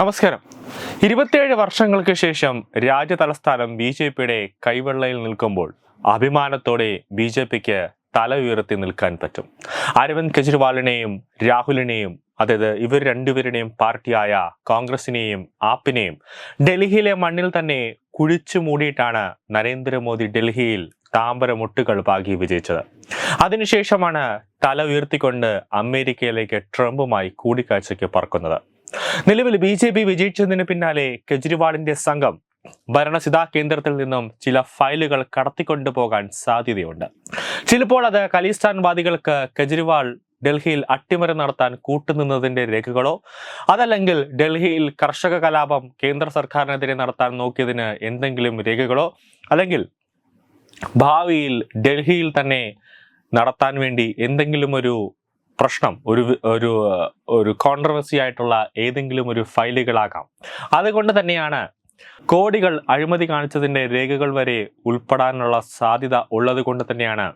നമസ്കാരം. ഇരുപത്തിയേഴ് വർഷങ്ങൾക്ക് ശേഷം രാജ്യതലസ്ഥാനം ബി ജെ പിയുടെ കൈവെള്ളയിൽ നിൽക്കുമ്പോൾ അഭിമാനത്തോടെ ബി ജെ പിക്ക് തല ഉയർത്തി നിൽക്കാൻ പറ്റും. അരവിന്ദ് കെജ്രിവാളിനെയും രാഹുലിനെയും അതായത് ഇവർ രണ്ടുപേരുടെയും പാർട്ടിയായ കോൺഗ്രസിനെയും ആപ്പിനെയും ഡൽഹിയിലെ മണ്ണിൽ തന്നെ കുഴിച്ചു മൂടിയിട്ടാണ് നരേന്ദ്രമോദി ഡൽഹിയിൽ താമ്പര മുട്ടുകൾ പാകി വിജയിച്ചത്. അതിനുശേഷമാണ് തല ഉയർത്തിക്കൊണ്ട് അമേരിക്കയിലേക്ക് ട്രംപുമായി കൂടിക്കാഴ്ചയ്ക്ക് പറക്കുന്നത്. നിലവിൽ ബി ജെ പി വിജയിച്ചതിന് പിന്നാലെ കെജ്രിവാളിന്റെ സംഘം ഭരണസിതാ കേന്ദ്രത്തിൽ നിന്നും ചില ഫയലുകൾ കടത്തിക്കൊണ്ടുപോകാൻ സാധ്യതയുണ്ട്. ചിലപ്പോൾ അത് ഖലിസ്ഥാൻവാദികൾക്ക് കെജ്രിവാൾ ഡൽഹിയിൽ അട്ടിമറി നടത്താൻ കൂട്ടുനിന്നതിന്റെ രേഖകളോ അതല്ലെങ്കിൽ ഡൽഹിയിൽ കർഷക കലാപം കേന്ദ്ര സർക്കാരിനെതിരെ നടത്താൻ നോക്കിയതിന് എന്തെങ്കിലും രേഖകളോ അല്ലെങ്കിൽ ഭാവിയിൽ ഡൽഹിയിൽ തന്നെ നടത്താൻ വേണ്ടി എന്തെങ്കിലും ഒരു പ്രശ്നം ഒരു ഒരു ഒരു കോൺട്രവേഴ്സി ആയിട്ടുള്ള ഏതെങ്കിലും ഒരു ഫയലുകളാകാം. അതുകൊണ്ട് തന്നെയാണ് കോടികൾ അഴിമതി കാണിച്ചതിന്റെ രേഖകൾ വരെ ഉൾപ്പെടാനുള്ള സാധ്യത ഉള്ളത് കൊണ്ട് തന്നെയാണ്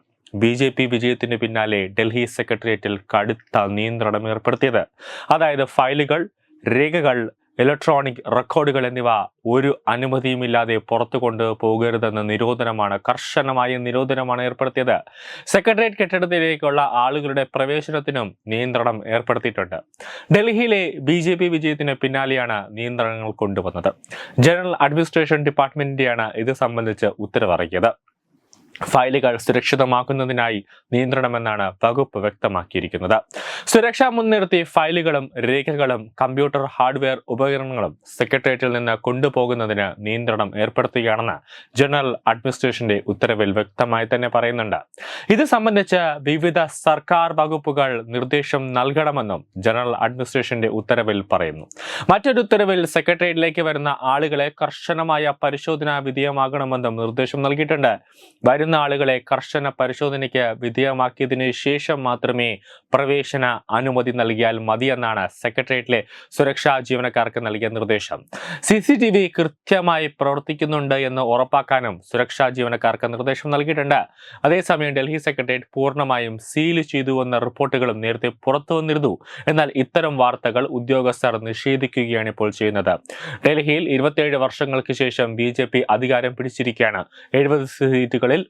ബി ജെ പി വിജയത്തിന് പിന്നാലെ ഡൽഹി സെക്രട്ടേറിയറ്റിൽ കടുത്ത നിയന്ത്രണം ഏർപ്പെടുത്തിയത്. അതായത് ഫയലുകൾ രേഖകൾ ഇലക്ട്രോണിക് റെക്കോർഡുകൾ എന്നിവ ഒരു അനുമതിയുമില്ലാതെ പുറത്തു കൊണ്ട് പോകരുതെന്ന നിരോധനമാണ് കർശനമായ നിരോധനമാണ് ഏർപ്പെടുത്തിയത്. സെക്രട്ടേറിയറ്റ് കെട്ടിടത്തിലേക്കുള്ള ആളുകളുടെ പ്രവേശനത്തിനും നിയന്ത്രണം ഏർപ്പെടുത്തിയിട്ടുണ്ട്. ഡൽഹിയിലെ ബി ജെ പി വിജയത്തിന് പിന്നാലെയാണ് നിയന്ത്രണങ്ങൾ കൊണ്ടുവന്നത്. ജനറൽ അഡ്മിനിസ്ട്രേഷൻ ഡിപ്പാർട്ട്മെന്റിന്റെയാണ് ഇത് സംബന്ധിച്ച് ഉത്തരവിറക്കിയത് ഫയലുകൾ സുരക്ഷിതമാക്കുന്നതിനായി നിയന്ത്രണമെന്നാണ് വകുപ്പ് വ്യക്തമാക്കിയിരിക്കുന്നത്. സുരക്ഷ മുൻനിർത്തി ഫയലുകളും രേഖകളും കമ്പ്യൂട്ടർ ഹാർഡ്വെയർ ഉപകരണങ്ങളും സെക്രട്ടേറിയറ്റിൽ നിന്ന് കൊണ്ടുപോകുന്നതിന് നിയന്ത്രണം ഏർപ്പെടുത്തുകയാണെന്ന് ജനറൽ അഡ്മിനിസ്ട്രേഷന്റെ ഉത്തരവിൽ വ്യക്തമായി തന്നെ പറയുന്നുണ്ട്. ഇത് സംബന്ധിച്ച് വിവിധ സർക്കാർ വകുപ്പുകൾ നിർദ്ദേശം നൽകണമെന്നും ജനറൽ അഡ്മിനിസ്ട്രേഷന്റെ ഉത്തരവിൽ പറയുന്നു. മറ്റൊരു ഉത്തരവിൽ സെക്രട്ടേറിയറ്റിലേക്ക് വരുന്ന ആളുകളെ കർശനമായ പരിശോധനാ വിധേയമാകണമെന്നും നിർദ്ദേശം നൽകിയിട്ടുണ്ട്. വരുന്ന ആളുകളെ കർശന പരിശോധനയ്ക്ക് വിധേയമാക്കിയതിനു ശേഷം മാത്രമേ പ്രവേശന അനുമതി നൽകിയാൽ മതിയെന്നാണ് സെക്രട്ടേറിയറ്റിലെ സുരക്ഷാ ജീവനക്കാർക്ക് നൽകിയ നിർദ്ദേശം. സി സി ടി വി കൃത്യമായി പ്രവർത്തിക്കുന്നുണ്ട് എന്ന് ഉറപ്പാക്കാനും സുരക്ഷാ ജീവനക്കാർക്ക് നിർദ്ദേശം നൽകിയിട്ടുണ്ട്. അതേസമയം ഡൽഹി സെക്രട്ടേറിയറ്റ് പൂർണമായും സീൽ ചെയ്തുവെന്ന റിപ്പോർട്ടുകളും നേരത്തെ പുറത്തു വന്നിരുന്നു. എന്നാൽ ഇത്തരം വാർത്തകൾ ഉദ്യോഗസ്ഥർ നിഷേധിക്കുകയാണ് ഇപ്പോൾ ചെയ്യുന്നത്. ഡൽഹിയിൽ ഇരുപത്തിയേഴ് വർഷങ്ങൾക്ക് ശേഷം ബി ജെ പി അധികാരം പിടിച്ചിരിക്കുകയാണ്. എഴുപത് സീറ്റുകളിൽ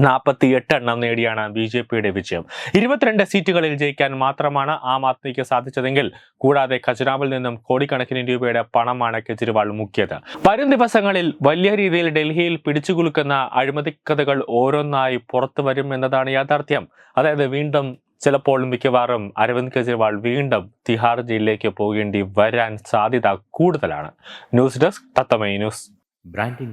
നാൽപ്പത്തി എട്ട് എണ്ണം നേടിയാണ് ബി ജെ പിയുടെ വിജയം. ഇരുപത്തിരണ്ട് സീറ്റുകളിൽ ജയിക്കാൻ മാത്രമാണ് ആം ആദ്മിക്ക് സാധിച്ചതെങ്കിൽ കൂടാതെ ഖജനാവിൽ നിന്നും കോടിക്കണക്കിന് രൂപയുടെ പണമാണ് കെജ്രിവാൾ മുക്കിയത്. വരും ദിവസങ്ങളിൽ വലിയ രീതിയിൽ ഡൽഹിയിൽ പിടിച്ചുകുലുക്കുന്ന അഴിമതിക്കഥകൾ ഓരോന്നായി പുറത്തു വരും എന്നതാണ് യാഥാർത്ഥ്യം. അതായത് വീണ്ടും ചിലപ്പോൾ മിക്കവാറും അരവിന്ദ് കെജ്രിവാൾ വീണ്ടും തിഹാർ ജയിലിലേക്ക് പോകേണ്ടി വരാൻ സാധ്യത കൂടുതലാണ്. News desk തത്തമൈ news. Branding